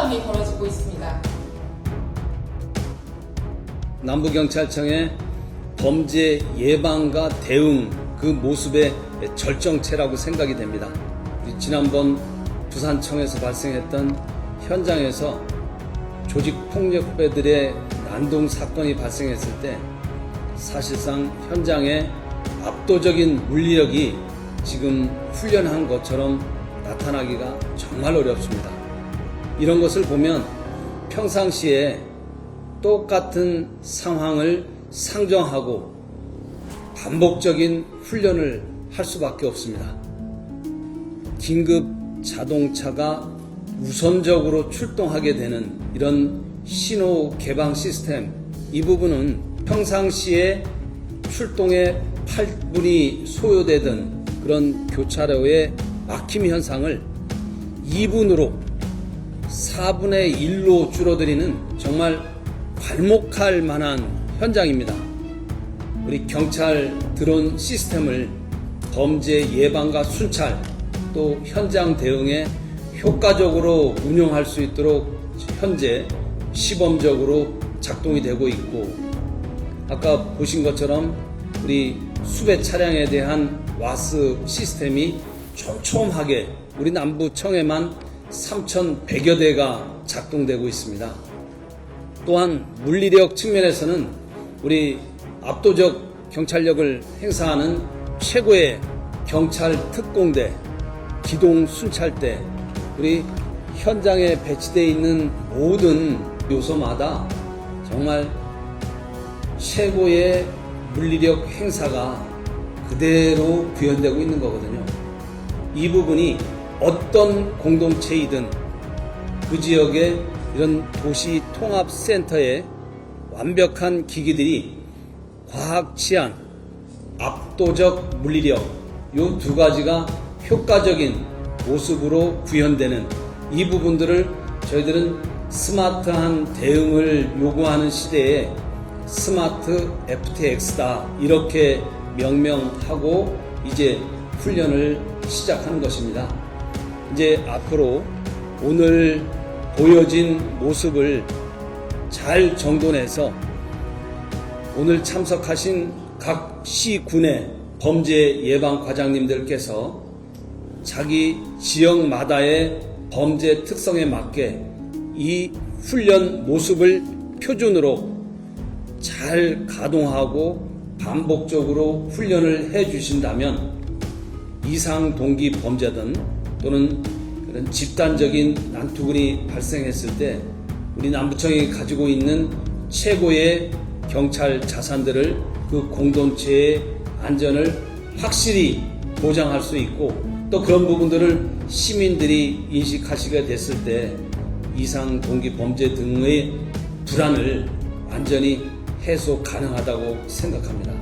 싸움이 벌어지고 있습니다. 남부경찰청의 범죄 예방과 대응 그 모습의 절정체라고 생각이 됩니다. 지난번 부산청에서 발생했던 현장에서 조직 폭력 후배들의 난동 사건이 발생했을 때 사실상 현장에 압도적인 물리력이 지금 훈련한 것처럼 나타나기가 정말 어렵습니다. 이런 것을 보면 평상시에 똑같은 상황을 상정하고 반복적인 훈련을 할 수밖에 없습니다. 긴급 자동차가 우선적으로 출동하게 되는 이런 신호 개방 시스템 이 부분은 평상시에 출동에 8분이 소요되던 그런 교차로의 막힘 현상을 2분으로 4분의 1로 줄어들이는 정말 괄목할 만한 현장입니다. 우리 경찰 드론 시스템을 범죄 예방과 순찰 또 현장 대응에 효과적으로 운용할 수 있도록 현재 시범적으로 작동이 되고 있고 아까 보신 것처럼 우리 수배 차량에 대한 와스 시스템이 촘촘하게 우리 남부청에만 3,100여 대가 작동되고 있습니다. 또한 물리력 측면에서는 우리 압도적 경찰력을 행사하는 최고의 경찰 특공대, 기동 순찰대, 우리 현장에 배치되어 있는 모든 요소마다 정말 최고의 물리력 행사가 그대로 구현되고 있는 거거든요. 이 부분이 어떤 공동체이든 그 지역의 이런 도시 통합 센터의 완벽한 기기들이 과학 치안, 압도적 물리력 요두 가지가 효과적인 모습으로 구현되는 이 부분들을 저희들은 스마트한 대응을 요구하는 시대에 스마트 FTX다 이렇게 명명하고 이제 훈련을 시작하는 것입니다. 이제 앞으로 오늘 보여진 모습을 잘 정돈해서 오늘 참석하신 각 시군의 범죄 예방 과장님들께서 자기 지역마다의 범죄 특성에 맞게 이 훈련 모습을 표준으로 잘 가동하고 반복적으로 훈련을 해 주신다면 이상 동기 범죄든 또는 그런 집단적인 난투근이 발생했을 때 우리 남부청이 가지고 있는 최고의 경찰 자산들을 그 공동체의 안전을 확실히 보장할 수 있고 또 그런 부분들을 시민들이 인식하시게 됐을 때 이상 동기 범죄 등의 불안을 완전히 해소 가능하다고 생각합니다.